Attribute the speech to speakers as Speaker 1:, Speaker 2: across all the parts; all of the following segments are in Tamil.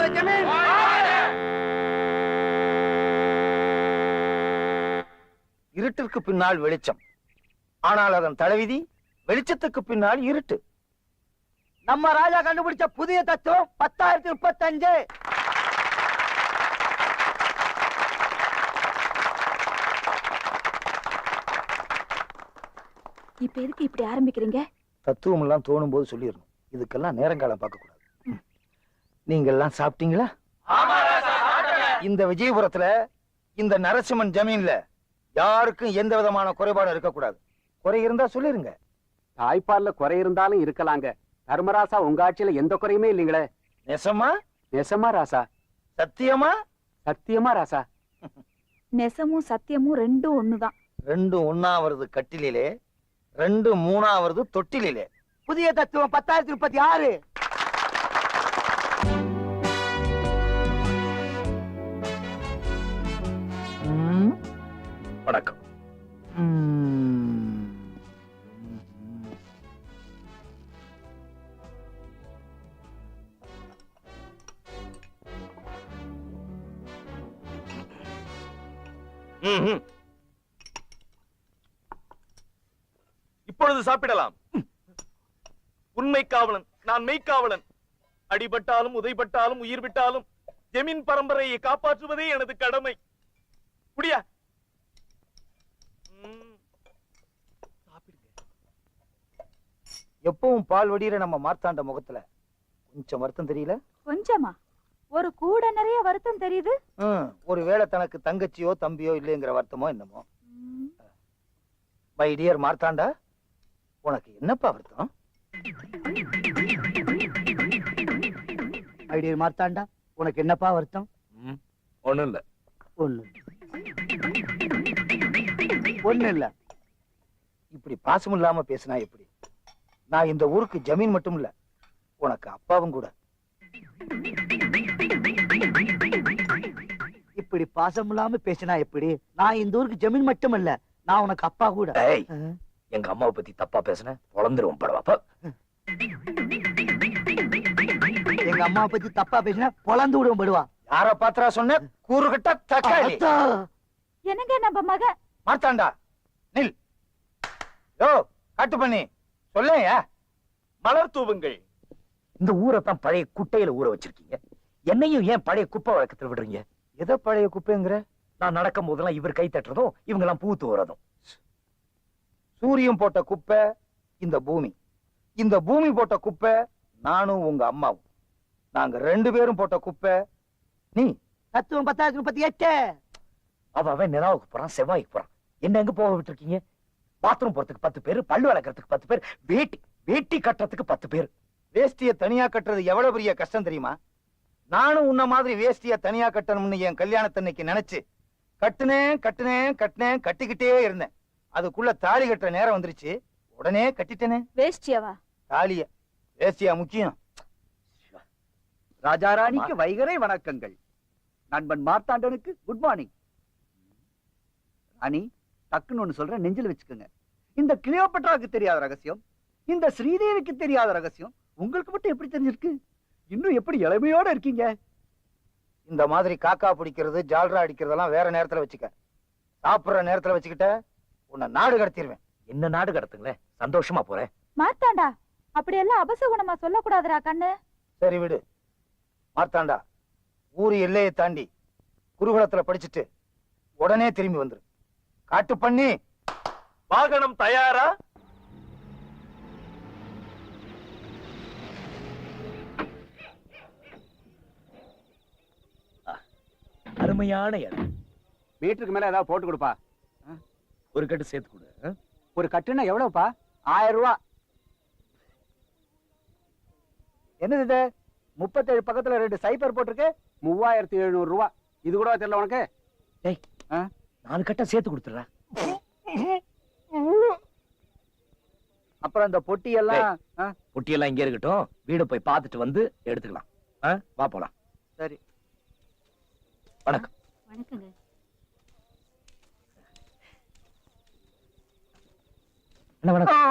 Speaker 1: ராஜாபுர ஜமீன்
Speaker 2: இருட்டிற்கு பின்னால் வெளிச்சம். ஆனால் அதன் தலைவிதி வெளிச்சத்துக்கு பின்னால் இருட்டு.
Speaker 1: நம்ம ராஜா கண்டுபிடிச்ச புதிய தத்துவம் பத்தாயிரத்தி முப்பத்தஞ்சு.
Speaker 3: இப்ப எதுக்கு இப்படி ஆரம்பிக்கிறீங்க?
Speaker 2: தத்துவம் எல்லாம் தோணும் போது சொல்லிடணும். இதுக்கெல்லாம் நேரங்காலம் பார்க்க. நீங்க எல்லாம் சாப்பிட்டீங்களா? இந்த விஜயபுரத்துல இந்த நரசிம்மன் ஜமீன்ல யாருக்கும் எந்த விதமான குறைபாடும் இருக்கக்கூடாது. குறை இருந்தா சொல்லிருங்க.
Speaker 4: தாய்ப்பால்ல குறை இருந்தாலும் இருக்கலாங்க. தர்மராசா உங்க ஆட்சியில எந்த குறையுமே இல்லைங்களே.
Speaker 2: நெசமா?
Speaker 4: நெசமா ராசா?
Speaker 2: சத்தியமா?
Speaker 4: சத்தியமா ராசா?
Speaker 3: நெசமும் சத்தியமும் ரெண்டும் ஒண்ணுதான்.
Speaker 2: ரெண்டு ஒன்னாவது கட்டிலே ரெண்டு மூணாவது தொட்டிலே
Speaker 1: புதிய தத்துவம் பத்தாயிரத்தி முப்பத்தி ஆறு.
Speaker 2: வணக்கம்.
Speaker 5: இப்பொழுது சாப்பிடலாம். உண்மை காவலன் நான் மெய்க்காவலன் அடிபட்டாலும் உதைபட்டாலும் உயிர் விட்டாலும் ஜெமின் பரம்பரையை காப்பாற்றுவதே எனது கடமை. குடியா சாப்பிடுங்க.
Speaker 2: எப்பவும் பால் வடிகிற நம்ம மார்த்தாண்ட முகத்துல. கொஞ்சம் வருத்தம் தெரியல?
Speaker 3: கொஞ்சமா? ஒரு கூட நிறைய வருத்தம் தெரியுது?
Speaker 2: ஒருவேளை தனக்கு தங்கச்சியோ தம்பியோ இல்லைங்கிற வருத்தமோ என்னமோ.
Speaker 3: மை.
Speaker 2: டியர் மார்த்தாண்டா உனக்கு என்னப்பா வருத்தம்?
Speaker 1: ஐடியர் மார்த்தாண்டா உனக்கு என்னப்பா வருத்தம்?
Speaker 5: ஒண்ணும் இல்ல.
Speaker 1: ஒண்ணு ஒண்ணு இல்ல
Speaker 2: இப்படி பாசம் இல்லாம பேசினா எப்படி? நான் இந்த ஊருக்கு ஜமீன் மட்டும் இல்ல உனக்கு அப்பாவும் கூட.
Speaker 1: இப்படி பாசம் இல்லாம பேசினா எப்படி? நான் இந்த ஊருக்கு ஜமீன் மட்டும் இல்ல நான் உனக்கு அப்பா கூட.
Speaker 2: எங்க அம்மாவை பத்தி தப்பா பேசுன? பொழந்துருவோம் படவாப்பா
Speaker 1: எங்க அம்மா பத்தி தப்பா பேசினா பொழந்து விடுவோம் படுவா.
Speaker 2: யார பாத்திரா சொன்ன? கூறுகட்ட தக்காளி.
Speaker 3: என்னங்க நம்ம மக?
Speaker 2: மார்த்தாண்டா நில். யோ காட்டு பண்ணி. சொல்லேயா?
Speaker 5: மலர் தூவுங்கள்.
Speaker 2: இந்த ஊரை தான் பழைய குட்டையில ஊற வச்சிருக்கீங்க. என்னையும் ஏன் பழைய குப்பை வழக்கத்துல விடுறீங்க? எதை பழைய குப்பைங்கிற? நான் நடக்கும் போதெல்லாம் இவர் கை தட்டுறதும் இவங்க எல்லாம் பூ தூறதும் சூரியன் போட்ட குப்பை இந்த பூமி. இந்த பூமி போட்ட குப்பை நானும் உங்க அம்மாவும். நாங்க ரெண்டு பேரும் போட்ட குப்பை நீ.
Speaker 1: தத்துவம் பத்தாயிரத்தி முப்பத்தி எட்டு.
Speaker 2: அவ அவன் நிலாவுக்கு போறான் செவ்வாய்க்கு போறான். என்ன எங்க போக விட்டுருக்கீங்க? பாத்ரூம் போறதுக்கு பத்து பேர் பல்லு வளர்க்கறதுக்கு பத்து பேர் வேட்டி வேட்டி கட்டுறதுக்கு பத்து பேர். வேஷ்டிய தனியா கட்டுறது எவ்வளவு பெரிய கஷ்டம் தெரியுமா? நானும் உன்ன மாதிரி வேஷ்டிய தனியா கட்டணும்னு என் கல்யாணத்தன்னைக்கு நினைச்சு கட்டுனேன் கட்டுனேன் கட்டுனேன் கட்டிக்கிட்டே இருந்தேன். அதுக்குள்ள தாலி கட்டுற நேரம் வந்துருச்சு. உடனே கட்டிட்டேனே.
Speaker 3: வேஷ்டியவா?
Speaker 2: தாலிய. வேஷ்டியா முக்கியம்.
Speaker 4: ராஜாராணிக்கு வைகரை வணக்கங்கள். நண்பன் மார்த்தாண்டனுக்கு குட் மார்னிங் ராணி டக்குன்னு ஒண்ணு சொல்றேன் நெஞ்சில வச்சுக்கோங்க. இந்த கிளியோபட்ராவுக்கு தெரியாத ரகசியம் இந்த ஸ்ரீதேவிக்கு தெரியாத ரகசியம் உங்களுக்கு மட்டும் எப்படி தெரிஞ்சிருக்கு? இன்னும் எப்படி இளமையோட இருக்கீங்க?
Speaker 2: இந்த மாதிரி காக்கா பிடிக்கிறது ஜால்ரா அடிக்கிறதெல்லாம் வேற நேரத்துல வச்சுக்க. சாப்பிடுற நேரத்துல வச்சுக்கிட்ட உன்னை நாடு கடத்திடுவேன் என்ன நாடு கடத்துங்களேன் சந்தோஷமா போறேன்.
Speaker 3: மார்த்தாண்டா அப்படியெல்லாம் அபசகுணமா சொல்லக்கூடாதுடா கண்ணு.
Speaker 2: சரி விடு. மார்த்தாண்டா ஊரு எல்லையை தாண்டி குருகுலத்துல படிச்சுட்டு உடனே திரும்பி வந்துரு. காட்டு பண்ணி.
Speaker 5: வாகனம் தயாரா?
Speaker 2: அருமையான இடம்.
Speaker 4: மீட்டருக்கு மேல ஏதாவது போட்டு கொடுப்பா.
Speaker 2: ஒரு கட்டு சேர்த்து கொடு. ஆ?
Speaker 4: ஒரு கட்டுனா எவ்வளவுப்பா? ஆயிரம் ரூபா. என்னது இது? முப்பத்தேழு பக்கத்துல ரெண்டு சைபர் போட்டிருக்கு. மூவாயிரத்தி எழுநூறு ரூபா. இது கூட தெரியல உனக்கு?
Speaker 2: நாலு கட்டை சேர்த்து கொடுத்துடுறேன்
Speaker 4: அப்புறம் இந்த பொட்டி எல்லாம் ஆ,
Speaker 2: பொட்டியெல்லாம் இங்கே இருக்கட்டும். வீடு போய் பார்த்துட்டு வந்து எடுத்துக்கலாம்? வா போலாம்.
Speaker 4: சரி.
Speaker 2: வணக்கம்.
Speaker 3: வணக்கங்க.
Speaker 2: என்ன வணக்கம்.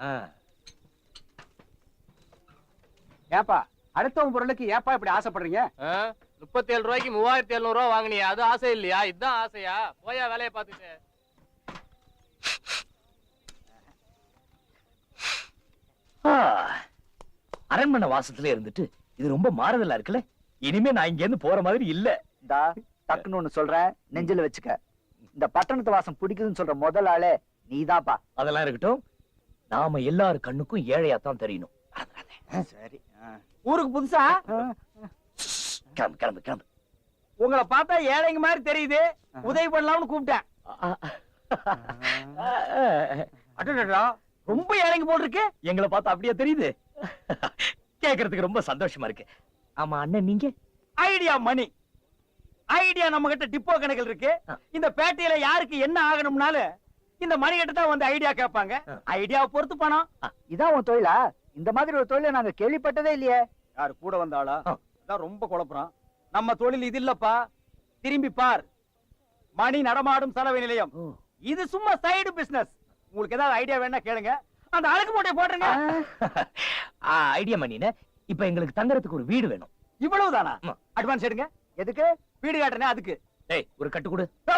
Speaker 2: ஆ.
Speaker 4: ஏப்பா அடுத்தவங்க பொருளுக்கு ஏப்பா இப்படி ஆசைப்படுறீங்க?
Speaker 6: முப்பத்தி ஏழு ரூபாய்க்கு மூவாயிரத்தி எழுநூறு ரூபா வாங்கினியா. அது ஆசை இல்லையா? இதுதான் ஆசையா? போயா வேலையை பார்த்துட்டு.
Speaker 7: அரண்மனை வாசத்துல இருந்துட்டு இது ரொம்ப மாறுதலா இருக்குல்ல? இனிமே நான் இங்க இருந்து போற மாதிரி இல்ல.
Speaker 4: இந்தா டக்குன்னு ஒண்ணு சொல்றேன். நெஞ்சில வச்சுக்க. இந்த பட்டணத்து வாசம் பிடிக்குதுன்னு சொல்ற முதல் ஆளே நீதான்ப்பா
Speaker 7: அதெல்லாம் இருக்கட்டும். நாம எல்லார் கண்ணுக்கும் ஏழையா தான் தெரியணும்
Speaker 4: சரி.
Speaker 6: ஊருக்கு புதுசா?
Speaker 7: கிளம்பு கிளம்பு கிளம்பு.
Speaker 6: உங்களை பார்த்தா ஏழைங்க மாதிரி தெரியுது. உதவி பண்ணலாம்னு கூப்பிட்டேன். ரொம்ப ஏழைங்க போல் இருக்கு
Speaker 7: எங்களை பார்த்தா அப்படியே தெரியுது. கேக்குறதுக்கு ரொம்ப சந்தோஷமா இருக்கு. ஆமா அண்ணன் நீங்க?
Speaker 6: ஐடியா மணி. ஐடியா நம்ம கிட்ட டிப்போ கணக்கில் இருக்கு. இந்த பேட்டையில யாருக்கு என்ன ஆகணும்னாலும் இந்த மணி கிட்ட தான் வந்து ஐடியா கேட்பாங்க. ஐடியாவை பொறுத்து பணம்.
Speaker 4: இதான் உன் தொழிலா? இந்த மாதிரி ஒரு தொழிலை நாங்க கேள்விப்பட்டதே இல்லையே.
Speaker 6: யாரு கூட வந்தாளா
Speaker 7: ஆ.
Speaker 6: அதான் ரொம்ப குழப்பறான் நம்ம தொழில் இது இல்லப்பா. திரும்பி பார். மணி நடமாடும் சலவை நிலையம். இது சும்மா சைடு பிசினஸ் உங்களுக்கு ஏதாவது ஐடியா வேணா கேளுங்க. அந்த அழுக்கு மூட்டையை போட்டுருங்க.
Speaker 7: ஐடியா மணின இப்ப எங்களுக்கு தங்கறதுக்கு ஒரு வீடு வேணும்.
Speaker 6: இவ்வளவுதானா. அட்வான்ஸ் எடுங்க.
Speaker 4: எதுக்கு?
Speaker 6: வீடு காட்டுறேன் அதுக்கு.
Speaker 7: டேய் ஒரு கட்டு கொடு.
Speaker 6: யோ,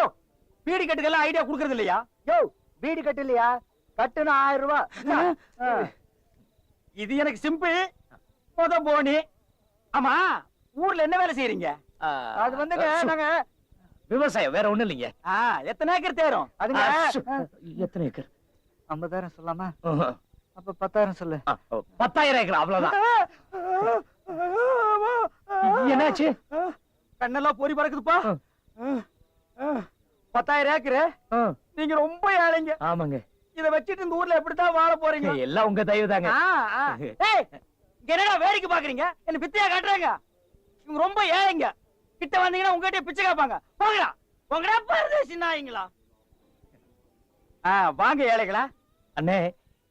Speaker 6: வீடு கட்டுக்கெல்லாம் ஐடியா கொடுக்கறது இல்லையா?
Speaker 4: யோ வீடு கட்டு இல்லையா? கட்டுனா ஆயிரம் ரூபாய்.
Speaker 6: இது எனக்கு சிம்பிள் முத போனி. ஆமா ஊர்ல என்ன வேலை செய்யறீங்க
Speaker 4: அது வந்துங்க நாங்க
Speaker 7: விவசாயம் வேற ஒண்ணும் இல்லைங்க.
Speaker 6: ஆ, எத்தனை ஏக்கர் தேரும்?
Speaker 4: அதுங்க.
Speaker 7: எத்தனை ஏக்கர்?
Speaker 4: ஐம்பதாயிரம் சொல்லாமா. அப்ப பத்தாயிரம் சொல்லு.
Speaker 7: பத்தாயிரம் ஏக்கர் அவ்வளவுதான். என்னாச்சு?
Speaker 6: கண்ணெல்லாம் பொறி பறக்குதுப்பா. பத்தாயிரம் ஏக்கரு. நீங்க ரொம்ப ஏழைங்க.
Speaker 7: ஆமாங்க.
Speaker 6: இத வச்சுட்டு இந்த ஊர்ல எப்படித்தான் வாழ போறீங்க?
Speaker 7: எல்லாம் உங்க தயவு தாங்க
Speaker 6: என்னடா வேடிக்கை பாக்குறீங்க என்ன பிச்சையா காட்டுறாங்க? இவங்க ரொம்ப ஏழைங்க. கிட்ட வந்தீங்கன்னா உங்ககிட்ட பிச்சை கேட்பாங்க. போங்கடா. போங்கடா பரதேசி நாய்ங்களா. வாங்க ஏழைகளா.
Speaker 7: அண்ணே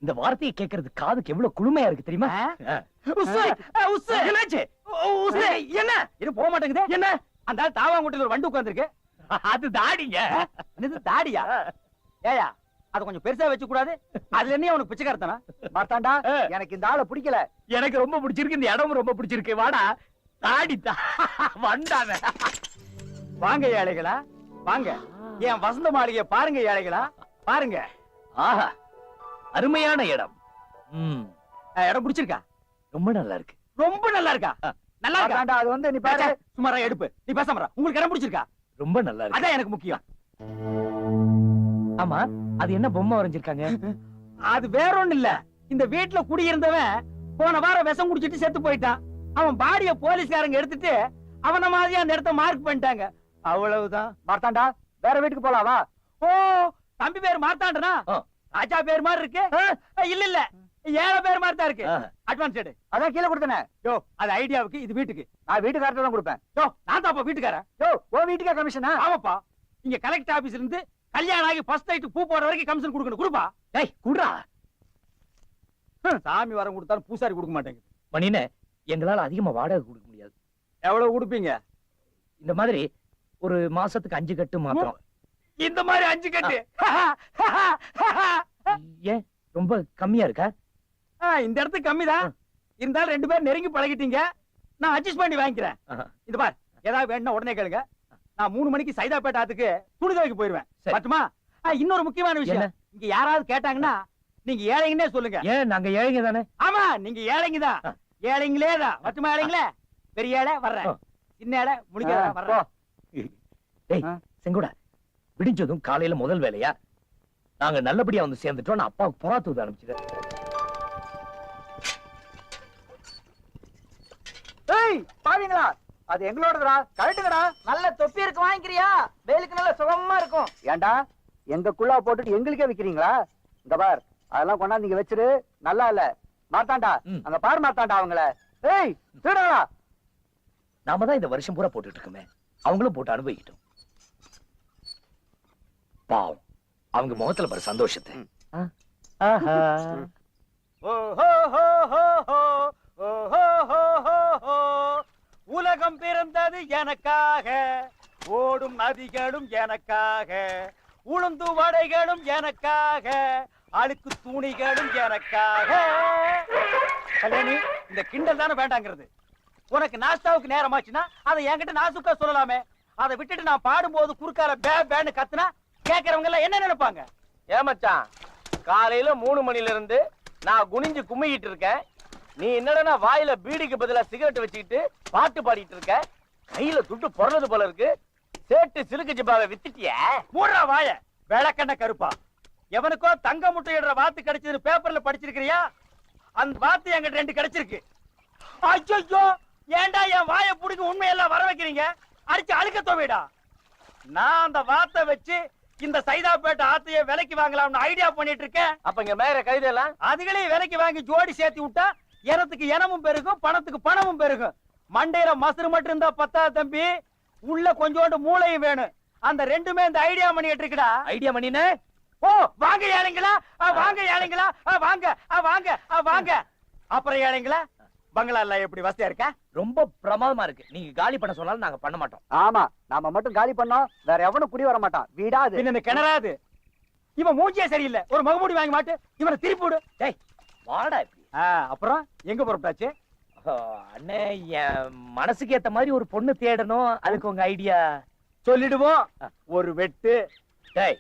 Speaker 7: இந்த வார்த்தையை கேட்கறது காதுக்கு எவ்வளவு குளுமையா இருக்கு தெரியுமா. என்னாச்சு?
Speaker 6: என்ன? இது போக மாட்டேங்குது. என்ன? அந்த ஆள் தாவாங்குட்டில ஒரு வண்டு உட்கார்ந்திருக்கு.
Speaker 7: அது தாடிங்க.
Speaker 6: தாடியா? ஏயா அத கொஞ்சம் பெருசா வச்சு கூடாது அதுல என்ன உனக்கு பிச்சைக்காரத்தனா
Speaker 4: மார்த்தாண்டா
Speaker 7: ஆ.
Speaker 4: எனக்கு இந்த ஆளை பிடிக்கல.
Speaker 7: எனக்கு ரொம்ப பிடிச்சிருக்கு இந்த இடமும் ரொம்ப பிடிச்சிருக்கு. வாடா தாடி தா வண்டான
Speaker 6: வாங்க ஏழைகளா வாங்க. என் வசந்த மாளிகைய பாருங்க ஏழைகளா பாருங்க.
Speaker 7: ஆஹா அருமையான இடம்.
Speaker 6: இடம் பிடிச்சிருக்கா?
Speaker 7: ரொம்ப நல்லா இருக்கு
Speaker 6: ரொம்ப நல்லா இருக்கா நல்லா இருக்கா?
Speaker 4: அது வந்து நீ பாரு
Speaker 6: சுமாரா எடுப்பு. நீ பேச மாட்டா உங்களுக்கு இடம் பிடிச்சிருக்கா?
Speaker 7: ரொம்ப நல்லா இருக்கு
Speaker 6: அதான் எனக்கு முக்கியம்.
Speaker 7: ஆமா? அது என்ன பொம்மை வரைஞ்சிருக்காங்க?
Speaker 6: அது வேற ஒண்ணு இல்ல இந்த வீட்டுல குடியிருந்தவன் போன வாரம் விஷம் குடிச்சிட்டு செத்து போயிட்டான். அவன் பாடிய போலீஸ்காரங்க எடுத்துட்டு அவன மாதிரியா அந்த இடத்த மார்க் பண்ணிட்டாங்க. அவ்வளவுதான்.
Speaker 4: மார்த்தாண்டா வேற வீட்டுக்கு போலாம் வா.
Speaker 6: ஓ தம்பி பேர் மார்த்தாண்டனா. ராஜா பேர் மாதிரி இருக்கு. இல்ல இல்ல. ஏழை பேர் மாதிரி தான் இருக்கு. அட்வான்ஸ் எடு.
Speaker 4: அதான் கீழே கொடுத்தனே.
Speaker 6: யோ அது ஐடியாவுக்கு இது வீட்டுக்கு.
Speaker 4: நான் வீட்டுக்காரத்தை தான் கொடுப்பேன்.
Speaker 6: யோ நான் தான்ப்பா வீட்டுக்காரன்.
Speaker 4: யோ ஓ வீட்டுக்கா கமிஷனா
Speaker 6: ஆமாப்பா. இங்க கலெக்டர் ஆபீஸ்ல இருந்து கல்யாணம் ஆகி ஃபர்ஸ்ட் நைட் பூ போற வரைக்கும் கமிஷன் கொடுக்கணும். கொடுப்பா.
Speaker 7: டேய் குடுறா.
Speaker 6: சாமி வரம் கொடுத்தாலும் பூசாரி கொடுக்க மாட்டேங்குது.
Speaker 7: மணினே எங்களால அதிகமா வாடகை கொடுக்க முடியாது.
Speaker 6: எவ்வளவு கொடுப்பீங்க?
Speaker 7: இந்த மாதிரி ஒரு மாசத்துக்கு அஞ்சு கட்டு மாத்திரம்.
Speaker 6: இந்த மாதிரி அஞ்சு கட்டு.
Speaker 7: ஏன் ரொம்ப கம்மியா இருக்கா?
Speaker 6: இந்த இடத்துக்கு கம்மிதான் இருந்தாலும் ரெண்டு பேரும் நெருங்கி பழகிட்டீங்க. நான் அட்ஜஸ்ட் பண்ணி வாங்கிக்கிறேன். இந்த பார் ஏதாவது வேணும்னா உடனே கேளுங்க. நான் மூணு மணிக்கு சைதாப்பேட்டை ஆத்துக்கு துணி துவைக்க போயிருவேன் ஆ, இன்னொரு முக்கியமான? விஷயம். இங்க யாராவது கேட்டாங்கன்னா நீங்க ஏழைங்கன்னே சொல்லுங்க.
Speaker 7: ஏன்? நாங்க ஏழைங்க தானே?
Speaker 6: ஆமா நீங்க ஏழைங்க தான். ஏழைங்களே தான். ஏழைங்களே? பெரிய ஏழை வர்றேன். சின்ன ஏழை முடிக்க வர்றேன்.
Speaker 7: செங்கோடா விடிஞ்சதும் காலையில முதல் வேலையா? நாங்க நல்லபடியா வந்து சேர்ந்துட்டோம் நான் அப்பாவுக்கு புறா தூது அனுப்பிச்சிட்டேன்
Speaker 4: ஏய் பாவீங்களா? அது எங்களோடதுடா கழட்டுங்கடா.
Speaker 1: நல்ல தொப்பி இருக்கு வாங்கிக்கிறியா? வேலுக்கு நல்ல சுகமா இருக்கும்.
Speaker 4: ஏன்டா எங்க குள்ளா போட்டுட்டு எங்களுக்கே விக்கிறீங்களா? இந்த பார் அதெல்லாம் கொண்டாந்து இங்க வச்சிரு. நல்லா இல்ல. மார்த்தாண்டா
Speaker 7: ம்.
Speaker 4: அங்க பாரு மார்த்தாண்டா அவங்கள. ஏய் திருடா
Speaker 7: நாம தான் இந்த வருஷம் பூரா போட்டுட்டு இருக்கோமே. அவங்களும் போட்டு அனுபவிக்கிட்டோம். பாவம். அவங்க முகத்துல பாரு சந்தோஷத்தை. ஆ? ஆஹா.
Speaker 6: ஓ ஹோ ஹோ ஹோ ஹோ ஓ ஹோ ஹோ ஹோ ஹோ உலகம் பிறந்தது எனக்காக. ஓடும் நதிகளும் எனக்காக. உளுந்து வடைகளும் எனக்காக. அழுக்கு துணிகளும் எனக்காக. கல்யாணி இந்த கிண்டல் தானே வேண்டாங்கிறது. உனக்கு நாஸ்தாவுக்கு நேரமாச்சுன்னா அதை என்கிட்ட நாசுக்கா சொல்லலாமே. அதை விட்டுட்டு நான் பாடும்போது குறுக்கால பே பேன்னு கத்துனா கேட்கறவங்க எல்லாம் என்ன நினைப்பாங்க?
Speaker 8: ஏமாச்சான் காலையில மூணு மணில இருந்து நான் குனிஞ்சு கும்மிக்கிட்டு இருக்கேன். நீ என்னடா வாயில பீடிக்கு பதிலா சிகரெட் வச்சுக்கிட்டு பாட்டு பாடிட்டு இருக்க? கையில துட்டு பொறறது போல இருக்கு. சேட்டு சிலுக்கு ஜிப்பாவை வித்துட்டிய?
Speaker 6: மூடுறா வாய. விளக்கண்ண கருப்பா. எவனுக்கோ தங்க முட்டையிடுற வாத்து கிடைச்சது பேப்பர்ல படிச்சிருக்கிறியா? அந்த வாத்து என்கிட்ட ரெண்டு கிடைச்சிருக்கு. ஐயோ ஏன்டா என் வாயை புடிங்க உண்மையெல்லாம் வர வைக்கிறீங்க? அடிச்சு அழுக்க தோவிடா. நான் அந்த வாத்தை வச்சு இந்த சைதாப்பேட்டை ஆத்தைய விலைக்கு வாங்கலாம்னு ஐடியா பண்ணிட்டு இருக்கேன்.
Speaker 8: அப்ப இங்க மேல கைதெல்லாம்
Speaker 6: அதுகளையும் விலைக்கு வாங்கி ஜோடி சேர்த்து விட்டா எனத்துக்கு இனமும் பெருகும் பணத்துக்கு பணமும் பெருகும். மண்டையில மசுறு மட்டும் இருந்தா பத்தா தம்பி. உள்ள கொஞ்சோண்டு மூளையும் வேணும். அந்த ரெண்டுமே இந்த ஐடியா பண்ணிட்டு இருக்குடா
Speaker 8: ஐடியா பண்ணினே
Speaker 6: ஓ வாங்க ஏழைங்களா? வாங்க ஏழைங்களா? வாங்க வாங்க வாங்க. அப்புறம் ஏழைங்களா? பங்களா எல்லாம் எப்படி வசதியா இருக்கா?
Speaker 7: ரொம்ப பிரமாதமா இருக்கு. நீங்க காலி பண்ண சொன்னாலும் நாங்க பண்ண மாட்டோம்.
Speaker 4: ஆமா நாம மட்டும் காலி பண்ணோம். வேற எவனும் குடி வர மாட்டான். வீடாது.
Speaker 6: இந்த கிணறாது. இவன் மூஞ்சியே சரியில்லை. ஒரு முகமூடி வாங்கி மாட்டு. இவனை திருப்பி விடு.
Speaker 7: டேய் வாடா
Speaker 6: அப்புறம் எங்க புறப்பட்டாச்சு
Speaker 7: அண்ணே என் மனசுக்கு ஏத்த மாதிரி ஒரு பொண்ணு தேடணும். அதுக்கு உங்க ஐடியா.
Speaker 6: சொல்லிடுவோம். ஒரு வெட்டு.
Speaker 7: டேய்.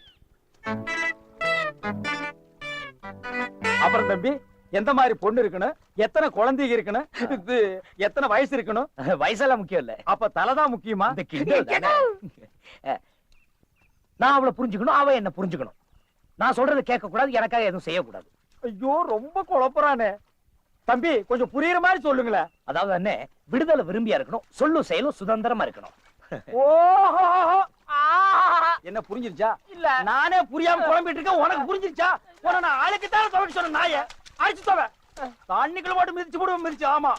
Speaker 6: அப்புறம் தம்பி எந்த மாதிரி பொண்ணு இருக்கணும் எத்தனை குழந்தைங்க இருக்கணும் எத்தனை வயசு இருக்கணும்
Speaker 7: வயசெல்லாம் முக்கியம் இல்ல.
Speaker 6: அப்ப தலைதான் முக்கியமா.
Speaker 7: நான் அவளை புரிஞ்சுக்கணும் அவ என்ன புரிஞ்சுக்கணும். நான் சொல்றதை கேட்க கூடாது எனக்காக எதுவும் செய்யக்கூடாது.
Speaker 6: ஐயோ ரொம்ப குழப்பறானே. தம்பி கொஞ்சம் புரியுற மாதிரி சொல்லுங்களேன்
Speaker 7: அதாவது அண்ணே விடுதலை விரும்பியா இருக்கணும் சொல்லும் செயலும் சுதந்திரமா இருக்கணும்.
Speaker 6: ஓஹோ என்ன புரிஞ்சிருச்சா? இல்ல. நானே புரியாம குழம்பிட்டு இருக்கேன் உனக்கு புரிஞ்சிருச்சா? உன நான் ஆளுக்கு தான் துவைக்க சொன்ன நாய. அடிச்சு துவ. தண்ணிக்குள்ள மட்டும் மிதிச்சு போடுவோம் மிதிச்சு ஆமா.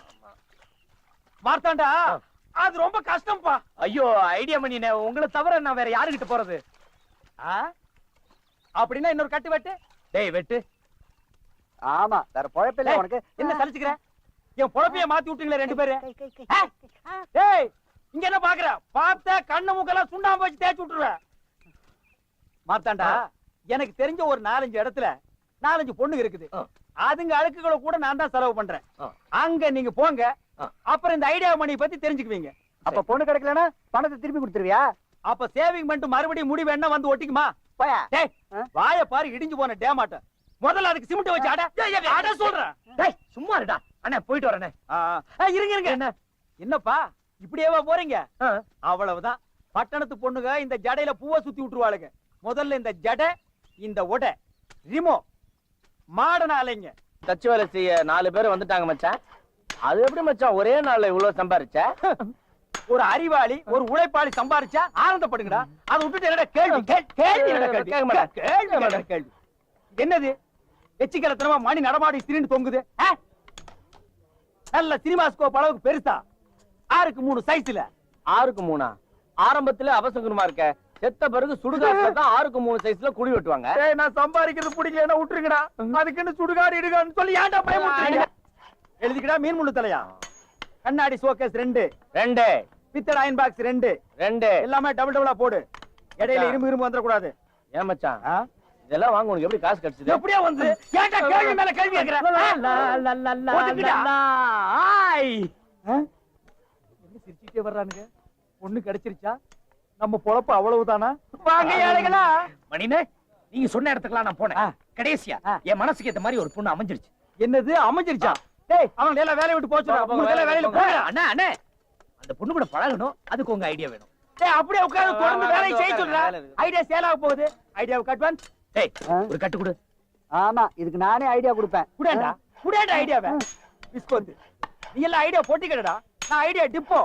Speaker 6: மார்த்தாண்டா அது ரொம்ப கஷ்டம்ப்பா.
Speaker 7: ஐயோ ஐடியா பண்ணினே உங்களை தவிர நான் வேற யாருகிட்ட போறது?
Speaker 6: ஆ? அப்படின்னா இன்னொரு கட்டு வெட்டு.
Speaker 7: டேய் வெட்டு.
Speaker 4: ஆமா வேற பொழப்பில்ல உனக்கு.
Speaker 6: என்ன சலிச்சுக்கிற? என் பொழப்பைய மாத்தி விட்டீங்களே ரெண்டு பேரு. ஏய் இங்க என்ன பாக்குற? பார்த்த கண்ணு மூக்கெல்லாம் சுண்ணாம்பு வச்சு தேய்ச்சி விட்டுருவேன் மாத்தாண்டா எனக்கு தெரிஞ்ச ஒரு நாலஞ்சு இடத்துல நாலஞ்சு பொண்ணுங்க இருக்குது. அதுங்க அழுக்குகளை கூட நான் தான் செலவு பண்றேன். அங்க நீங்க போங்க. அப்புறம் இந்த ஐடியா மணி பத்தி தெரிஞ்சுக்குவீங்க.
Speaker 4: அப்ப பொண்ணு கிடைக்கலனா பணத்தை திருப்பி கொடுத்துருவியா?
Speaker 6: அப்ப சேவிங் பண்ணிட்டு மறுபடியும் முடி வேணா வந்து ஒட்டிக்குமா? வாய பாரு இடிஞ்சு போன டேமாட்ட முதல்ல அதுக்கு சிமெண்ட் வச்சு அட அட சொல்றேன்.
Speaker 7: டேய் சும்மா இருடா. அண்ணே போயிட்டு வரேனே
Speaker 6: இருங்க இருங்க.
Speaker 7: என்ன?
Speaker 6: என்னப்பா? இப்படியேவா போறீங்க. அவ்வளவுதான். பட்டணத்து பொண்ணுங்க இந்த ஜடையில பூவை சுத்தி விட்டுருவாளுங்க. முதல்ல இந்த ஜடை இந்த உடை. ரிமோ. மாடன அலைங்க.
Speaker 8: தச்சு வேலை செய்ய நாலு பேர் வந்துட்டாங்க மச்சான். அது எப்படி மச்சான்? ஒரே நாள்ல இவ்வளவு சம்பாரிச்ச?
Speaker 6: ஒரு அறிவாளி ஒரு உழைப்பாளி சம்பாரிச்சா ஆனந்தப்படுங்கடா. அதை விட்டுட்டு என்னடா கேள்வி? கேள்வி கேள்வி? கேள்வி? என்னது? எச்சிக்கலத்தனமா மணி நடமாடி திரின்னு தொங்குது? நல்ல சினிமா ஸ்கோப் அளவுக்கு பெருசா. ஆறுக்கு மூணு சைஸ்ல
Speaker 8: ஆறுக்கு மூணா? ஆரம்பத்துல அவசகுணமா இருக்க? செத்த பிறகு சுடுகாட்டுல தான் ஆறுக்கு மூணு சைஸ்ல குழி வெட்டுவாங்க.
Speaker 6: நான் சம்பாதிக்கிறது பிடிக்கலன்னா விட்டுருங்கடா. அதுக்குன்னு சுடுகாடு இடுகான்னு சொல்லி ஏன்டா பயமுறுத்துறீங்க எழுதிக்கடா மீன் முள்ளு தலையா? கண்ணாடி ஷோகேஸ் ரெண்டு.
Speaker 8: ரெண்டு.
Speaker 6: பித்தளை அயன் பாக்ஸ் ரெண்டு.
Speaker 8: ரெண்டு.
Speaker 6: எல்லாமே டபுள் டபுளா போடு. இடையில இரும்பு இரும்பு வந்துடக்கூடாது.
Speaker 8: ஏன் மச்சான்? இதெல்லாம் வாங்க உனக்கு எப்படி காசு கிடைச்சது
Speaker 6: எப்படியா வந்து ஏன்டா கேள்வி மேல கேள்வி கேக்குற ஒதுக்குடா.
Speaker 7: ஆய்
Speaker 6: ஆ? என்ன சிரிச்சுட்டே வர்றானுங்க பொண்ணு கிடைச்சிருச்சா நம்ம பொழப்பு அவ்வளவுதானா வாங்க ஏழைகளா
Speaker 7: மணினே நீங்க சொன்ன இடத்துக்குலாம் நான் போனேன். கடைசியா. என் மனசுக்கு ஏத்த மாதிரி ஒரு பொண்ணு அமைஞ்சிருச்சு
Speaker 6: என்னது அமைஞ்சிருச்சா டேய் அவன் எல்லாம் வேலையை விட்டு போச்சு வேலையில.
Speaker 8: போங்க
Speaker 7: அண்ணா அண்ணே அந்த பொண்ணு கூட பழகணும் அதுக்கு உங்க ஐடியா வேணும்
Speaker 6: டேய் அப்படியே உட்கார்ந்து தொடர்ந்து வேலையை செய்ய
Speaker 8: உட்காரு,
Speaker 6: சொல்றா
Speaker 8: வேலை இருக்கு.
Speaker 6: ஐடியா சேல் ஆக போகுது ஐடியாவுக்கு அட்வான்ஸ்
Speaker 7: டேய்
Speaker 4: ஆ?
Speaker 7: ஒரு கட்டு கொடு.
Speaker 4: ஆமா இதுக்கு நானே ஐடியா கொடுப்பேன்.
Speaker 6: குடேண்டா? குடேண்டா ஐடியாவை விஸ்கோந்து நீ எல்லாம் ஐடியா போட்டிக்கடா. நான் idea depot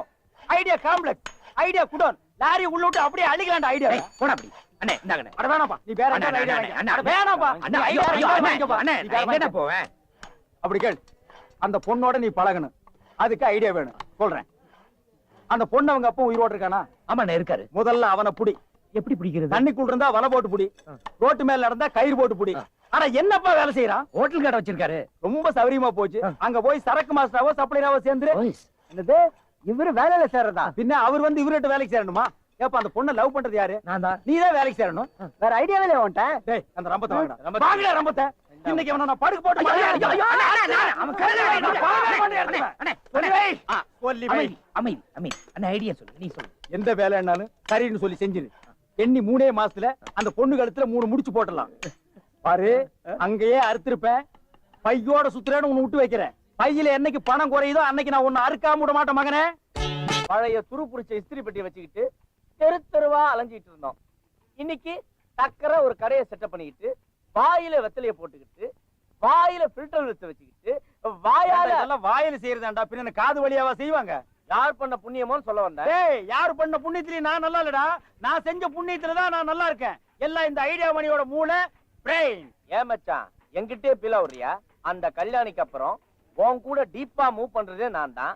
Speaker 6: idea complex idea godown lorry உள்ள விட்டு அப்படியே அழிக்கலாம்டா ஐடியா
Speaker 7: டேய் போடா அப்படி. அண்ணே இந்தாங்கண்ணே.
Speaker 6: அட வேணாப்பா நீ வேற
Speaker 7: அண்ணா,
Speaker 6: ஐடியா
Speaker 7: அண்ணா,
Speaker 6: வேணாப்பா
Speaker 7: அண்ணா ஐயோ ஐயோ அண்ணே,
Speaker 6: நீ
Speaker 7: நான்
Speaker 6: வேற.
Speaker 7: போவேன்
Speaker 6: அப்படி கேள். அந்த பொண்ணோட நீ பழகணும். அதுக்கு ஐடியா வேணும். சொல்றேன். அந்த பொண்ணு அவங்க அப்பா உயிரோட இருக்கானா?
Speaker 7: ஆமாண்ணே இருக்காரு.
Speaker 6: முதல்ல அவனை புடி.
Speaker 7: எப்படி பிடிக்கிறது?
Speaker 6: தண்ணிக்குள்ள இருந்தா வலை போட்டு புடி. ரோட்டு மேல நடந்தா கயிறு போட்டு புடி. ஆனா என்னப்பா வேலை செய்யறான்
Speaker 7: ஹோட்டல் கடை வச்சிருக்காரு.
Speaker 6: ரொம்ப சௌரியமா போச்சு. அங்க போய் சரக்கு மாஸ்டராவோ சப்ளையராவோ சேர்ந்து
Speaker 4: என்னது? இவரு வேலையில சேர்றதா?
Speaker 6: பின்ன அவர் வந்து இவர்கிட்ட வேலைக்கு சேரணுமா? ஏப்பா அந்த பொண்ணை லவ் பண்றது யாரு?
Speaker 7: நான் தான்.
Speaker 6: நீ தான் வேலைக்கு சேரணும்.
Speaker 4: வேற ஐடியாவே உன்ட்ட
Speaker 6: டேய் அந்த ரம்பத்தை வாங்கடா. வாங்கடா ரம்பத்தை. இன்னைக்கு அவனை நான் படுக்க போட்டு
Speaker 7: அண்ணே, அண்ணே, அண்ணே,
Speaker 6: அவன் கையில
Speaker 7: அந்த ஐடியா சொல்லு நீ சொல்லு.
Speaker 6: எந்த வேலைன்னாலும் சரின்னு சொல்லி செஞ்சிரு. எண்ணி மூணே மாசத்துல அந்த பொண்ணு கழுத்துல மூணு முடிச்சு போட்டுடலாம். பாரு அங்கேயே அறுத்திருப்பேன். பையோட சுத்துறேன்னு உன்னை விட்டு வைக்கிறேன். பையில என்னைக்கு பணம் குறையுதோ அன்னைக்கு நான் உன்னை அறுக்காம விட மாட்டேன் மகனே. பழைய துரு புடிச்ச இஸ்திரி பெட்டியை வச்சுக்கிட்டு தெரு தெருவா அலைஞ்சிட்டு இருந்தோம். இன்னைக்கு டக்கர ஒரு கடையை செட்டப் பண்ணிக்கிட்டு வாயில வெத்தலைய போட்டுக்கிட்டு வாயில ஃபில்டர் வச்சு வச்சுக்கிட்டு வாயால வாயில செய்யறதாண்டா பின்ன காது வழியாவா செய்வாங்க? யார் பண்ண புண்ணியமோன்னு சொல்ல வந்தேன். ஏய் யார் பண்ண புண்ணியத்திலயும் நான் நல்லா இல்லடா. நான் செஞ்ச புண்ணியத்துல தான் நான் நல்லா இருக்கேன். எல்லாம் இந்த ஐடியா மணியோட மூளை பிரெயின் ஏன் மச்சான் என்கிட்டே பில வர்றியா அந்த கல்யாணிக்கு அப்புறம் உன் கூட டீப்பா மூவ் பண்றதே நான் தான்.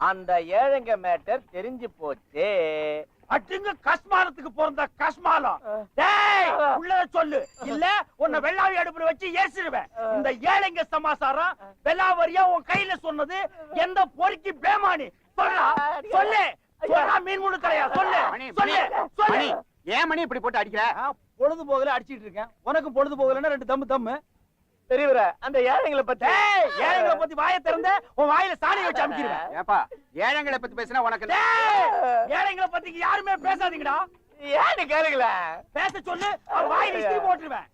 Speaker 6: அந்த ஏழைங்க மேட்டர் தெரிஞ்சு போச்சே. அட்டுங்க கஸ்மாலத்துக்கு பிறந்த கஸ்மாலம் டேய் உள்ளத சொல்லு. இல்ல உன்னை வெள்ளாவி அடுப்புல வச்சு ஏசிடுவேன். இந்த ஏழைங்க சமாசாரம் வெள்ளாவரியா உன் கையில சொன்னது எந்த பொறுக்கி பேமானி. சொல்லு. மீன் முழு தலையா சொல்லு. சொல்லு. சொல்லு.
Speaker 4: ஏன் மணி இப்படி போட்டு அடிக்கிற?
Speaker 6: பொழுது போகல அடிச்சிட்டு இருக்கேன். உனக்கு பொழுது போகலன்னா ரெண்டு தம்மு தம்மு தெரியவர அந்த ஏழைங்களை பத்தி ஏழைங்களை பத்தி வாயை திறந்த உன் வாயில சாணி வச்சு அமுக்கிடுவேன்
Speaker 4: ஏப்பா ஏழைங்களை பத்தி பேசினா உனக்கு
Speaker 6: ஏழைங்களை பத்தி யாருமே பேசாதீங்கடா. ஏன்னு கேளுங்கள. பேச சொல்லு வாயில இஸ்திரி போட்டுருவேன்.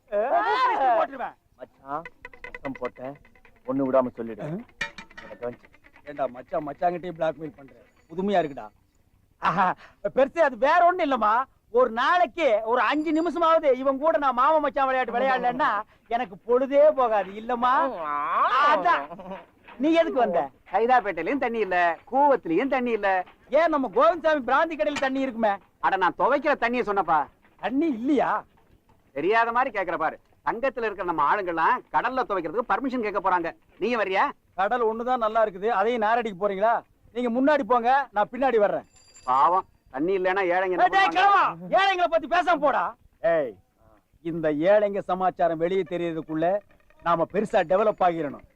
Speaker 6: போட்டுருவேன்.
Speaker 8: மச்சான் போட்டேன். ஒண்ணு விடாம சொல்லிடு. எனக்கு
Speaker 6: ஏண்டா மச்சான் மச்சாங்கிட்டே பிளாக்மெயில் பண்ற? புதுமையா இருக்குடா. ஆஹா, பெருசு அது வேற ஒண்ணும் இல்லம்மா. ஒரு நாளைக்கு ஒரு அஞ்சு நிமிஷமாவது இவன் கூட நான் மாமா மச்சான் விளையாட்டு விளையாடலன்னா எனக்கு பொழுதே போகாது. இல்லம்மா. அதான். நீ எதுக்கு வந்த?
Speaker 4: சைதாப்பேட்டையிலயும் தண்ணி இல்ல கூவத்திலயும் தண்ணி இல்ல.
Speaker 6: ஏன் நம்ம கோவிந்தசாமி பிராந்தி கடையில் தண்ணி இருக்குமே?
Speaker 4: அட நான் துவைக்கிற தண்ணிய சொன்னப்பா.
Speaker 6: தண்ணி இல்லையா?
Speaker 4: தெரியாத மாதிரி கேக்குற பாரு. தங்கத்துல இருக்கிற நம்ம ஆளுங்கெல்லாம் கடல்ல துவைக்கிறதுக்கு பர்மிஷன் கேட்க போறாங்க. நீங்க வரியா
Speaker 6: கடல் ஒண்ணுதான் நல்லா இருக்குது. அதையும் நாரடிக்கு போறீங்களா? நீங்க முன்னாடி போங்க நான் பின்னாடி வர்றேன்.
Speaker 4: பாவம். தண்ணி இல்லைன்னா ஏழைங்க
Speaker 6: ஏழைங்களை பத்தி பேசாம போடா. ஏய் இந்த ஏழைங்க சமாச்சாரம் வெளியே தெரியறதுக்குள்ள நாம பெருசா டெவலப் ஆகிரணும்.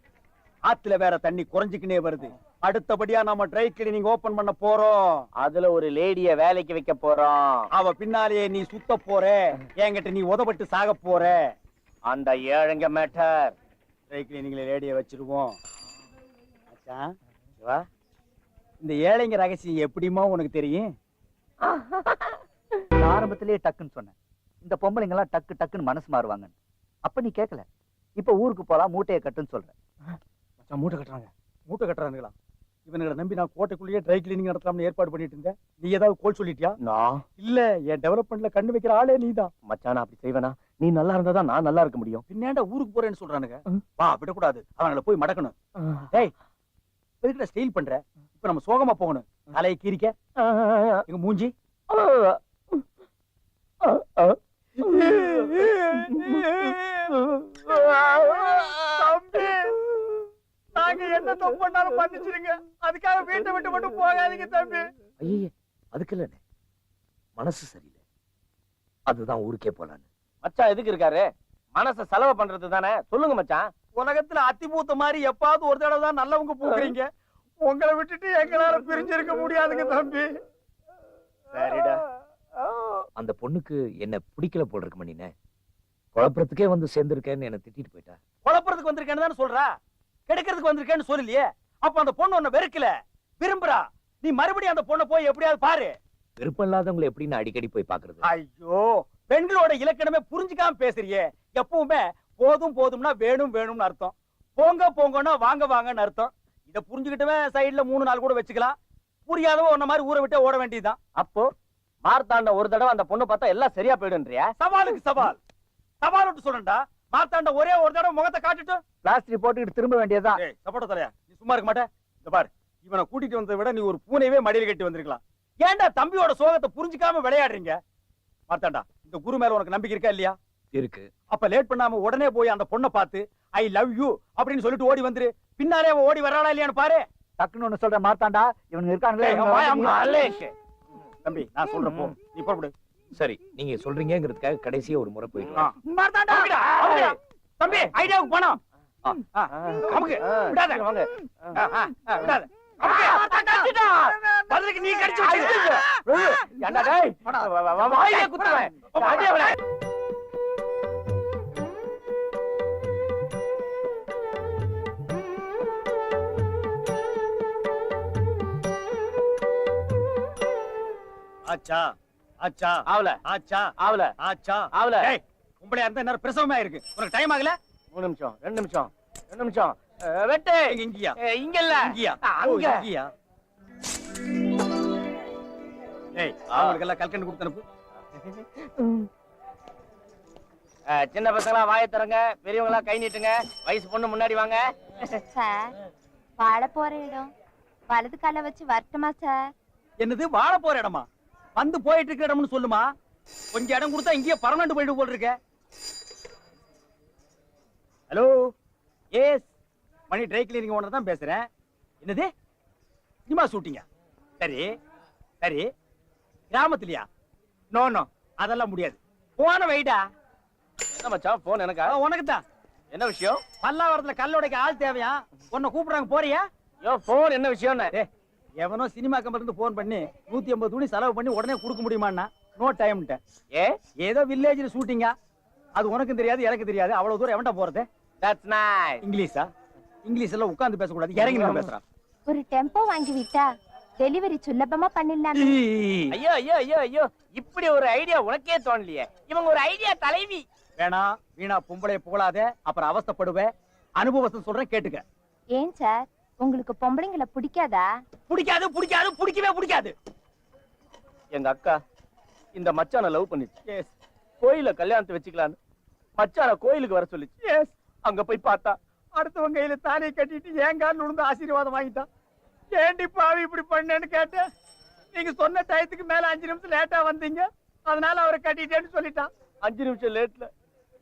Speaker 6: ஆத்துல வேற தண்ணி குறைஞ்சுக்கினே வருது. அடுத்தபடியா நாம ட்ரை கிளீனிங் ஓபன் பண்ண போறோம்.
Speaker 8: அதுல ஒரு லேடிய வேலைக்கு வைக்க போறோம்.
Speaker 6: அவ பின்னாலேயே நீ சுத்த போற. என்கிட்ட நீ உதப்பட்டு சாக போற.
Speaker 8: அந்த ஏழைங்க மேட்டர்
Speaker 6: ட்ரை கிளீனிங்ல லேடிய வச்சிருவோம். மச்சான், சிவா, இந்த ஏழைங்க ரகசியம் எப்படிமா உனக்கு தெரியும்?
Speaker 1: ஆரம்பத்திலேயே டக்குன்னு சொன்னேன். இந்த பொம்பளைங்க எல்லாம் டக்கு டக்குன்னு மனசு மாறுவாங்க அப்ப நீ கேட்கல இப்ப ஊருக்கு போலாம் மூட்டையை கட்டுன்னு சொல்ற.
Speaker 6: மச்சான் மூட்டை கட்டுறாங்க. மூட்டை கட்டுறானுங்களா? இவனுங்களை நம்பி நான் கோட்டைக்குள்ளேயே ட்ரை கிளீனிங் நடத்தலாம்னு ஏற்பாடு பண்ணிட்டு இருந்தேன். நீ ஏதாவது கோல் சொல்லிட்டியா?
Speaker 8: நான்
Speaker 6: இல்ல என் டெவலப்மெண்ட்ல கண்ணு வைக்கிற ஆளே நீதான்.
Speaker 8: மச்சான் நான் அப்படி செய்வேனா? நீ நல்லா இருந்தா தான் நான் நல்லா இருக்க முடியும்.
Speaker 6: பின்னாண்ட ஊருக்கு போறேன்னு சொல்றானுங்க. வா விடக்கூடாது. அவங்கள போய் மடக்கணும். டேய் எதுக்குடா ஸ்டைல் பண்ற? இப்ப நம்ம சோகமா போகணும். தலையை கீரிக்க எங்க மூஞ்சி. தம்பி நாங்க என்ன தப்பு பண்ணாலும் மன்னிச்சிடுங்க. அதுக்காக வீட்டை விட்டு மட்டும் போகாதீங்க தம்பி.
Speaker 8: ஐயே அதுக்கு இல்ல மனசு சரியில்லை. அதுதான் ஊருக்கே போலான்னு. மச்சான் எதுக்கு இருக்காரு? மனச செலவு பண்றது தானே சொல்லுங்க மச்சான்.
Speaker 6: உலகத்துல அத்தி பூத்த மாதிரி எப்பாவது ஒரு தடவை தான் நல்லவங்க பூக்குறீங்க. உங்களை விட்டுட்டு எங்களால பிரிஞ்சிருக்க முடியாதுங்க தம்பி.
Speaker 8: சரிடா. அந்த பொண்ணுக்கு என்ன பிடிக்கல போல் இருக்கு மணினே குழப்பறதுக்கே வந்து சேர்ந்திருக்கேன்னு என்ன திட்டிட்டு போயிட்டா.
Speaker 6: குழப்பறதுக்கு வந்திருக்கேன்னு தானே சொல்றா? கெடுக்கிறதுக்கு வந்திருக்கேன்னு சொல்லலையே அப்ப அந்த பொண்ணு உன்னை வெறுக்கல. விரும்புறா. நீ மறுபடியும் அந்த பொண்ணை போய் எப்படியாவது பாரு.
Speaker 8: விருப்பம் இல்லாதவங்களை எப்படி நான் அடிக்கடி போய் பாக்குறது
Speaker 6: ஐயோ பெண்களோட இலக்கணமே புரிஞ்சுக்காம பேசுறியே. எப்பவுமே போதும் போதும்னா வேணும் வேணும்னு அர்த்தம். போங்க போங்கன்னா வாங்க வாங்கன்னு அர்த்தம். இத புரிஞ்சுக்கிட்டவன் சைடுல மூணு நாள் கூட வச்சுக்கலாம். புரியாதவன் உன்ன மாதிரி ஊரை விட்டு ஓட வேண்டியதுதான்.
Speaker 8: அப்போ மார்த்தாண்ட ஒரு தடவை அந்த பொண்ணு பார்த்தா எல்லாம் சரியா போயிடுன்றியா
Speaker 6: சவாலுக்கு சவால். சவால் விட்டு சொல்றேன்டா. மாத்தாண்ட ஒரே ஒரு தடவை முகத்தை காட்டிட்டு
Speaker 1: பிளாஸ்டிக் போட்டுக்கிட்டு திரும்ப வேண்டியதுதான்.
Speaker 6: சப்போட்ட தலையா? நீ சும்மா இருக்க மாட்டே. இந்த பாரு இவனை கூட்டிட்டு வந்ததை விட நீ ஒரு பூனையவே மடியில கட்டி வந்திருக்கலாம். ஏன்டா தம்பியோட சோகத்தை புரிஞ்சுக்காம விளையாடுறீங்க? மார்த்தாண்டா இந்த குரு மேல உனக்கு நம்பிக்கை இருக்கா இல்லையா?
Speaker 8: இருக்கு.
Speaker 6: அப்ப லேட் பண்ணாம உடனே போய் அந்த பொண்ணை பார்த்து ஐ லவ் யூ அப்படின்னு சொல்லிட்டு ஓடி வந்துரு. பின்னாலே அவ ஓடி வராளா இல்லையான்னு பாரு.
Speaker 1: டக்குன்னு ஒண்ணு சொல்ற மாத்தாண்டா இவனுங்க
Speaker 6: ஏய், இவன் வாயை அமுக்கு.
Speaker 1: இருக்காங்களே
Speaker 6: தம்பி நான் சொல்றப்போ நீ புறப்படு.
Speaker 8: சரி நீங்க சொல்றீங்கிறதுக்காக கடைசியா ஒரு முறை
Speaker 6: அமுக்குடா. தம்பி ஐடியாவுக்கு போனோம். அமுக்கு. விடாத.
Speaker 8: வாங்க.
Speaker 6: விடாத. நீ கடிச்சு ஆச்சா ஆச்சா
Speaker 8: ஆவல.
Speaker 6: ஆச்சா
Speaker 8: ஆவல.
Speaker 6: ஆச்சா.
Speaker 8: ஆவல.
Speaker 6: ஏய் உங்களுடைய அந்த நேரம் பிரசவமா இருக்கு உனக்கு டைம் ஆகல?
Speaker 8: மூணு நிமிஷம் ரெண்டு நிமிஷம் ரெண்டு நிமிஷம். வெட்டு.
Speaker 6: இங்க இங்கயா?
Speaker 8: இங்க இல்ல.
Speaker 6: இங்கயா?
Speaker 8: அங்க.
Speaker 6: இங்கயா? ஏய் அவங்களுக்கு எல்லாம் கல்கண்டு கொடுத்து அனுப்பு.
Speaker 8: சின்ன பசங்களா வாயை திறங்க. பெரியவங்களா கை நீட்டுங்க. வயசு பொண்ணு முன்னாடி வாங்க.
Speaker 9: சார் வாழ போற இடம். வலது கால வச்சு வரட்டுமா சார்?
Speaker 6: என்னது வாழ போற இடமா? வந்து போயிட்டு இருக்க இடம்னு சொல்லுமா? கொஞ்சம் இடம் கொடுத்தா இங்கேயே பர்மனண்ட் போயிட்டு போல் இருக்க. Hello S Mani dry cleaning owner தான் பேசுறேன். என்னது? சினிமா ஷூட்டிங்கா சரி. சரி. கிராமத்துலயா? நோ நோ அதெல்லாம் முடியாது. போன வைடா.
Speaker 8: என்ன மச்சான்? போன் எனக்கா?
Speaker 6: உனக்கு தான்
Speaker 8: என்ன விஷயம்?
Speaker 6: பல்லாவரத்துல கல்லோடைக்கு ஆள் தேவையா? உன்னை கூப்பிடுறாங்க போறியா?
Speaker 8: யோ போன் என்ன விஷயம்
Speaker 6: ஏ எவனோ சினிமா கம்பெனில இருந்து போன் பண்ணி நூத்தி ஐம்பது துணி செலவு பண்ணி உடனே கொடுக்க முடியுமான்னா? நோ டைம்ட்டேன்
Speaker 8: ஏ?
Speaker 6: ஏதோ வில்லேஜ்ல ஷூட்டிங்கா அது உனக்கும் தெரியாது எனக்கு தெரியாது. அவ்வளவு தூரம் எவன்டா போறது?
Speaker 8: That's nice
Speaker 6: இங்கிலீஷா? இங்கிலீஷ் எல்லாம் உட்கார்ந்து பேசக்கூடாது. இறங்கி நின்னு பேசுறான்
Speaker 9: ஒரு டெம்போ வாங்கி விட்டா டெலிவரி சுலபமா பண்ணிடலாம்
Speaker 8: ஐயோ ஐயோ ஐயோ ஐயோ. இப்படி ஒரு ஐடியா உனக்கே தோணலையே. இவங்க ஒரு ஐடியா தலைவி.
Speaker 6: வேணாம் வீணா பொம்பளை புகழாத அப்புறம் அவஸ்தைப்படுவேன் அனுபவத்தை சொல்றேன் கேட்டுக்க.
Speaker 9: ஏன் சார்? உங்களுக்கு பொம்பளைங்களை பிடிக்காதா?
Speaker 6: பிடிக்காது பிடிக்காது பிடிக்கவே பிடிக்காது.
Speaker 8: எங்க அக்கா இந்த மச்சான லவ் பண்ணிச்சு. எஸ் கோயில கல்யாணத்தை வச்சுக்கலான்னு மச்சான கோயிலுக்கு வர சொல்லிச்சு. எஸ் அங்க போய் பார்த்தா
Speaker 6: அடுத்தவங்க கையில தானே கட்டிட்டு காலில் விழுந்து ஆசீர்வாதம் வாங்கிட்டான்? ஏண்டி பாவி இப்படி பண்ணேன்னு கேட்டேன். நீங்க சொன்ன டயத்துக்கு மேல அஞ்சு நிமிஷம் லேட்டா வந்தீங்க. அதனால அவரை கட்டிட்டேன்னு சொல்லிட்டான்.
Speaker 8: அஞ்சு நிமிஷம் லேட்ல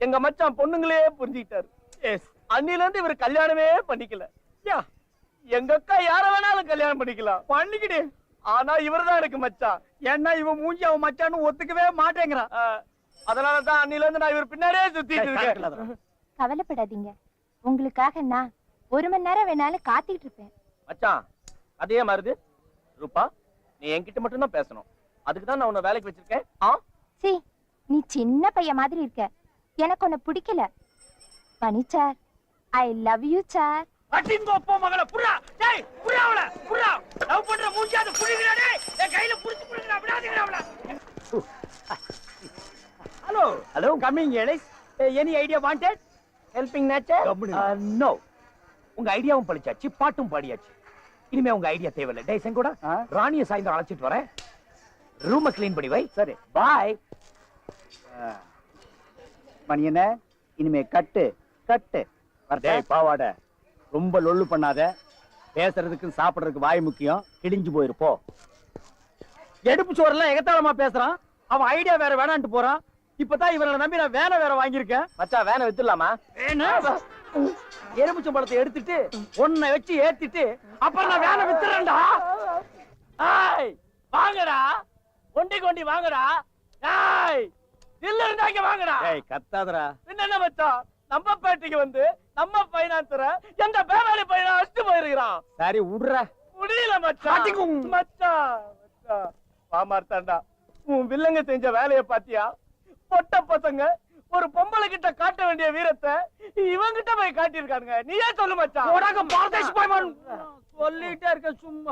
Speaker 8: எங்க மச்சான் பொண்ணுங்களே புரிஞ்சுக்கிட்டாரு. எஸ் அன்னில இருந்து இவர் கல்யாணமே பண்ணிக்கல. யா. எங்க அக்கா யார வேணாலும் கல்யாணம் பண்ணிக்கலாம்.
Speaker 6: பண்ணிக்கிடு.
Speaker 8: ஆனா இவர்தான் எனக்கு மச்சான்.
Speaker 6: ஏன்னா இவன் மூஞ்சி அவன் மச்சான்னு ஒத்துக்கவே மாட்டேங்கிறான்.
Speaker 8: அதனாலதான் அன்னில இருந்து நான் இவர் பின்னாடியே சுத்திட்டு இருக்கேன்.
Speaker 9: கவலைப்படாதீங்க. உங்களுக்காக நான் ஒரு மணி நேரம் வேணாலும் காத்துக்கிட்டு இருப்பேன்.
Speaker 8: மச்சான் அதே மாறுது ரூபா நீ என்கிட்ட மட்டும் தான் பேசணும். அதுக்கு தான் நான் உன்னை வேலைக்கு வச்சிருக்கேன். ஆ?
Speaker 9: சி நீ சின்ன பையன் மாதிரி இருக்க. எனக்கு உன்னை பிடிக்கல. Mani sir I love you sir.
Speaker 6: அட்டிங்கோ போ மகள புறா டேய் புறா அவள புறா லவ் பண்ற மூஞ்சாத புடிங்கடா டேய். என் கையில புடிச்சு புடிங்கடா விடாதீங்கடா அவள. Hello
Speaker 8: hello
Speaker 6: coming Alice any idea wanted
Speaker 8: helping nature.
Speaker 7: No உங்க ஐடியாவும் பழிச்சாச்சு பாட்டும் பாடியாச்சு. இனிமே உங்க ஐடியா தேவையில்லை. டேய் செங்கோடா? ராணிய சாயந்தரம் அழைச்சிட்டு வரேன். ரூம க்ளீன் பண்ணி வை.
Speaker 4: சரி.
Speaker 7: பாய்
Speaker 4: மணி என்ன? இனிமே கட்டு கட்டு?
Speaker 6: டேய் பாவாட. ரொம்ப லொள்ளு பண்ணாத. பேசுறதுக்கு சாப்பிடுறதுக்கு வாய் முக்கியம். கிழிஞ்சு போயிருப்போ எடுப்பு சோறெல்லாம் எகத்தாளமா பேசுறான். அவன் ஐடியா வேற வேணான்ட்டு போறான். இப்பதான் இவனை நம்பி நான் வேலை வேற வாங்கியிருக்கேன்.
Speaker 8: மச்சான் வேனை வித்துடலாமா?
Speaker 6: எலுமிச்சம் பழத்தை எடுத்துட்டு ஒன்னை வச்சு ஏத்திட்டு அப்புறம் நான் வேலை வித்துறேன்டா.
Speaker 8: வாங்கடா. ஒண்டி கொண்டி வாங்கடா. ஏய் இல்ல இருந்தா இங்க வாங்கடா.
Speaker 6: ஏய் கத்தாதடா.
Speaker 8: என்ன மச்சான்? நம்ம பேட்டைக்கு வந்து நம்ம பைனான்சர எந்த பேராளி பையனை அடிச்சு போயிருக்கிறான்.
Speaker 6: சரி விடுற.
Speaker 8: முடியல மச்சான். மச்சான் மச்சான். பாமார்த்தாண்டா உன் வில்லங்க செஞ்ச வேலைய பாத்தியா? பொட்ட பசங்க ஒரு பொம்பளை கிட்ட காட்ட வேண்டிய வீரத்தை இவங்கிட்ட போய் காட்டியிருக்கானுங்க. நீயே சொல்லு மச்சான்.
Speaker 6: சொல்லிட்டே இருக்க சும்மா.